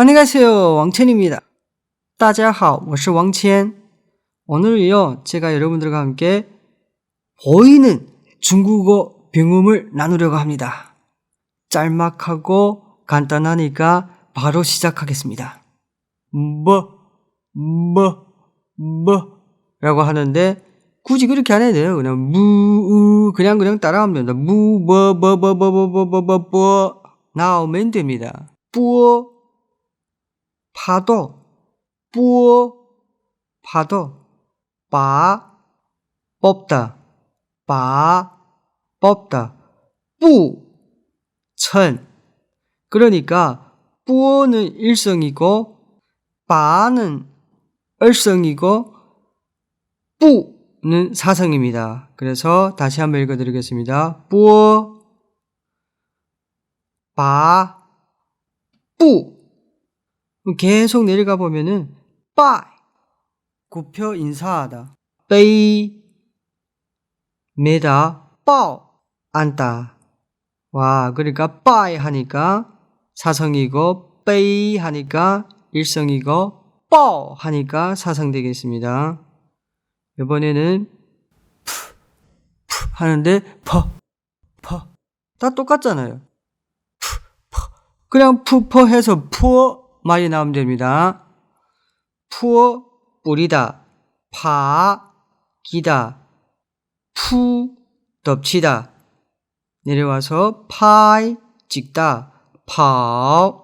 안녕하세요. 왕첸입니다. 大家好,我是 왕첸. 오늘요, 제가 여러분들과 함께 보이는 중국어 병음을 나누려고 합니다. 짤막하고 간단하니까 바로 시작하겠습니다. 뭐, 뭐, 뭐, 라고 하는데, 굳이 그렇게 안 해도 돼요. 그냥 무, 우, 그냥 그냥 따라하면 됩니다. 무, 뭐, 뭐, 뭐, 뭐, 뭐, 뭐, 뭐, 뭐, 뭐, 나오면 됩니다. 뿌어, 파도, 뿌어, 파도, 빠, 뽑다, 빠, 뽑다, 뿌, 천. 그러니까 뿌어는 일성이고 빠는 얼성이고 뿌는 사성입니다. 그래서 다시 한번 읽어드리겠습니다. 뿌어, 빠, 뿌. 계속 내려가 보면은 빠 굽혀 인사하다. 빼이. 매다. 빠 앉다. 와 그러니까 빠이 하니까 사성이고 빼이 하니까 일성이고 빠 하니까 사성 되겠습니다. 이번에는 푸, 푸 하는데 퍼 퍼 다 똑같잖아요. 푸, 퍼 그냥 푸 퍼 해서 푸어 말이 나오면 됩니다. 푸어 뿌리다, 파 기다, 푸 덮치다. 내려와서 파이 찍다, 파오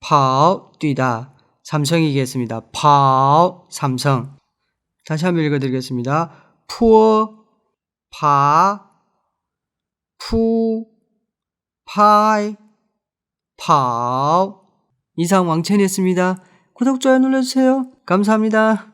파오 뛰다. 삼성이겠습니다. 파오 삼성. 다시 한번 읽어드리겠습니다. 푸어 파 푸, 파이, 파오 이상 왕첸이었습니다. 구독, 좋아요 눌러주세요. 감사합니다.